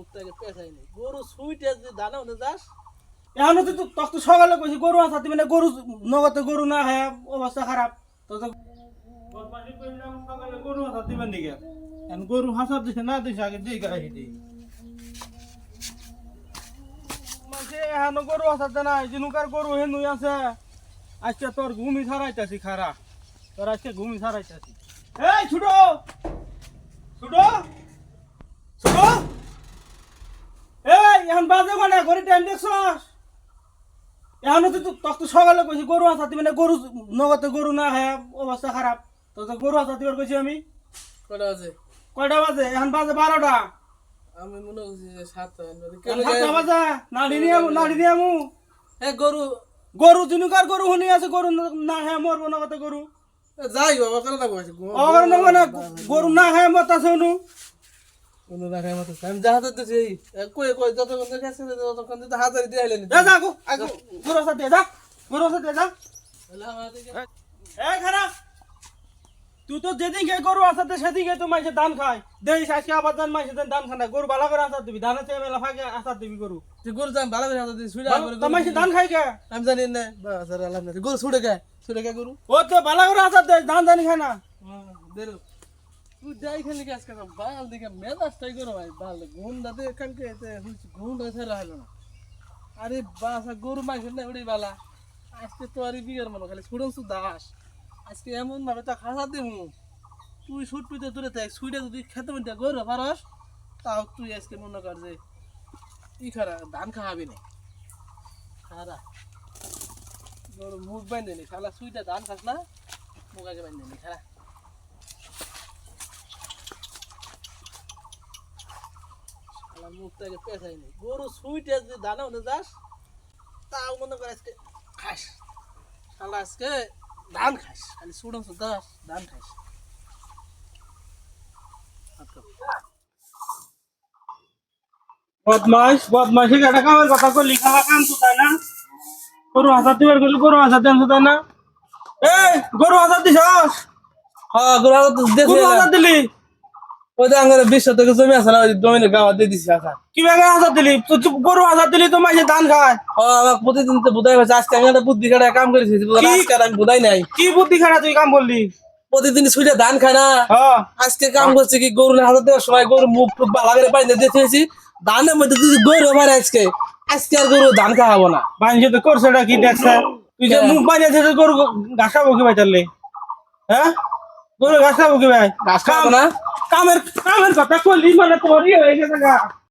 মুখটাকে পেঁচাই নেই। গরু সুইটে যদি দানা হতে যাস এখন তো তো- তোকে তো সকালে কইছি গরু আসাতে মানে গরু নগদে গরু না খায় অবস্থা খারাপ। তো সকালে গরু হাসা দিবেন দিকে। এখন গরু হাসা দিছে না দিছে আগে দিই গাই হিদি মাসে এখন গরু হাসাতে না জিনুকার গরু হেনুই আছে। আজকে তোর ঘুমি ছাড়াইতাছি খারা। তোর আজকে ঘুমি ছাড়াইতাছি এই ছুটো! ছুটো এই এখন বাজে মানে ঘরে টাইম দেখছস? এখন তো তো- তোকে তো সকালে কইছি গরু আসাতে মানে গরু নগদে গরু না খায় অবস্থা খারাপ। তো গরু আসাতে বার কইছি আমি। কটা আছে কয়টা বাজে? এখন বাজে বারোটা। আমি মনে করছি যে সাতটা সাতটা বাজে? নাড়ি নিয়ে আমু নাড়ি নিয়ে আমু। হ্যাঁ গরু। গরু জিনুকার গরু শুনি আছে গরু ন- না খায় মরবো নগদে গরু। যাই বাবা কেন না মানে গরু না খায় মরতাছে শুনু। কোনো রাখার মতো আমি যা হাতে দিছি এই কই কই যতক্ষণ দেখে আসছে ততক্ষণ যদি হাজারি দিয়ে আইলেন। যা যা গো আগো গরু যা। গরু আসাতে যা এই খারাপ তুই তো যেদিনকে গরু আসাতে সেদিনকে তো মাইসে ধান খায়। দেখিস আজকে আবার ধান মাইসে ধান খানা গরু ভালো করে আসার দিবি ধানের চেয়ে মেলা ফাঁকে আসার দিবি গরু। গরু আমি ভালো করে হাতে দিছি ছুড়ে করে তো মাইসে ধান খাই কে? আমি জানি না। বাস আর আলাম না গরু ছুড়ে গে ছুড়ে গে গরু? ও তো ভালো করে আসার দে ধান জানি খায় না। বেরো তুই যাই খালি কাজ কর বাল দিকে মেজাজটাই করো ভাই বাল ঘুম দাতে কালকে ঘুম দাতে রাখল না। আরে বাস গরু মাংস না ওটাই বালা। আজকে তো আর বিয়ের মনে, খালি ছুড়ন শু দাস। আজকে এমন ভাবে তো খাসা দেবো তুই সুট পিতে দূরে থাক, সুইটা যদি খেতে মিনটা গরু পারস, তাও তুই আজকে মনে কর যে ই খারা, ধান খাওয়াবি না। খারা। গরু মুখ বাইন্ধে নি খালা সুইটা ধান খাস না, মুখ আগে বাইন্ধে নি, খারা। মুখটাকে পেঁচাই নেই গরু সুইটে যদি দানা হতে যাস তাও মনে করে আজকে খাস। শালা আজকে ধান খাস খালি সুড়ন দাস ধান খাস। বদমাইশ বদমাইশি একটা কামের কথা করলি খাওয়া কাম তো তাই না? গরু হাসার দিবার করলি গরু হাসার দেন তো তাই না? এই গরু হাসার দিছস? হ্যাঁ গরু হাজার তো গরু হাসার দিলি? ওই আঙ্গারে বিশ শতকে জমি আছে না ওই জমিনে গাওয়া দিয়ে দিছি দিলি? গরু হাসার দিলি তো মাইসে ধান খায়। আমাকে প্রতিদিন তো বুধাই হয়েছে। আজকে আমি একটা বুদ্ধি খাটায় কাম করেছি আমি বুধাই নাই। কি বুদ্ধি খারা তুই কাম করলি? প্রতিদিন ধান খায় না। হ্যাঁ। আজকে কাম করছে কি গরু হাজার দেওয়ার সময় গরু মুখ টুক ভালো করে পানি দিয়ে দিয়েছি। ধানের মধ্যে যদি গরু মারে আজকে। আজকে আর গরু ধান খাওয়াবো না। বাঞ্জি তো করছে কি দেখছে? তুই যে মুখ বানিয়েছে তো গরু ঘাসাবো কি ভাই চাললে হ্যাঁ? গরু ঘাসাবো কি ভাই ঘাস খাওয়াবো না। কামের কামের কথা কলি মানে তোরই হয়ে গেছে